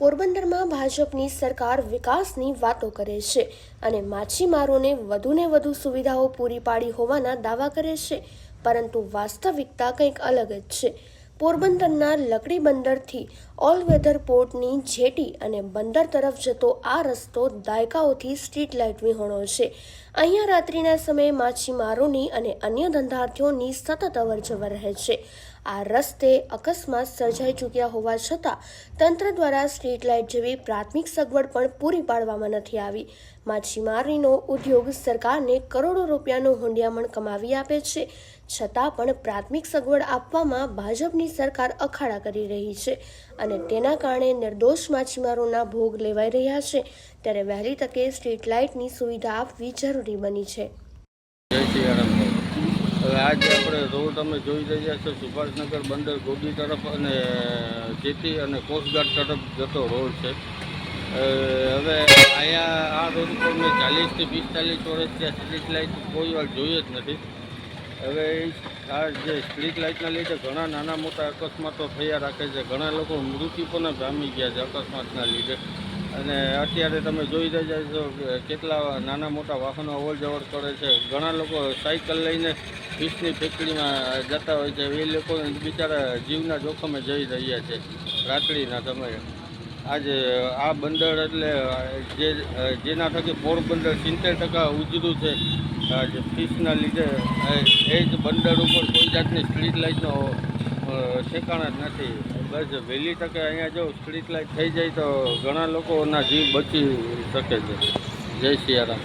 પોરબંદરમાં ભાજપની સરકાર વિકાસની વાતો કરે છે અને માછીમારોને વધુને વધુ સુવિધાઓ પૂરી પાડી હોવાના દાવા કરે છે, પરંતુ વાસ્તવિકતા કંઈક અલગ જ છે. પોરબંદરના લકડી બંદરથી ઓલ વેધર પોર્ટની જેટી અને બંદર તરફ જતો આ રસ્તો દાયકાઓથી સ્ટ્રીટ લાઇટ વિહોણો છે. અહીંયા રાત્રિના સમયે માછીમારોની અને અન્ય ધંધાર્થીઓની સતત અવરજવર રહે છે. આ રસ્તે અકસ્માત સર્જાઈ ચૂક્યા હોવા છતાં તંત્ર દ્વારા સ્ટ્રીટ લાઇટ જેવી પ્રાથમિક સગવડ પણ પૂરી પાડવામાં નથી આવી. માછીમારીનો ઉદ્યોગ સરકારને કરોડો રૂપિયાનું હુંડિયામણ કમાવી આપે છે, છતાં પણ પ્રાથમિક સગવડ આપવામાં ભાજપની સરકાર અખાડા કરી રહી છે અને તેના કારણે નિર્દોષ માછીમારોના ભોગ લેવાઈ રહ્યા છે. ત્યારે વહેલી તકે સ્ટ્રીટ લાઇટની સુવિધા આપવી જરૂરી બની છે. હવે આજે આપણે રોડ તમે જોઈ રહ્યા છો, સુભાષનગર બંદર ગોબી તરફ અને જેટી અને કોસ્ટગાર્ડ તરફ જતો રોડ છે. હવે અહીંયા આ રોડ પર મેં ચાલીસથી પિસ્તાલીસ વર્ષ ત્યાં સ્ટ્રીટ લાઇટ કોઈ વાર જોઈ જ નથી. હવે આ જે સ્ટ્રીટ લાઇટના લીધે ઘણા નાના મોટા અકસ્માતો થયા રાખે છે. ઘણા લોકો મૃત્યુ પણ પામી ગયા છે અકસ્માતના લીધે. અને અત્યારે તમે જોઈ રહ્યા છો કે કેટલા નાના મોટા વાહનો અવર જવર કરે છે. ઘણા લોકો સાયકલ લઈને ફિશની ફેક્ટરીમાં જતા હોય છે. એ લોકો બિચારા જીવના જોખમે જઈ રહ્યા છે રાત્રિના સમયે. આજે આ બંદર એટલે જે, જેના થકી પોરબંદર સિત્તેર ટકા ઉજળું છે. આજે ફિશના લીધે એ જ બંદર ઉપર કોઈ જાતની સ્ટ્રીટ લાઇટનો ઠેકાણા જ નથી. બસ, વહેલી તકે અહીંયા જો સ્ટ્રીટ લાઇટ થઈ જાય તો ઘણા લોકોના જીવ બચી શકે છે. જય સિયારામ.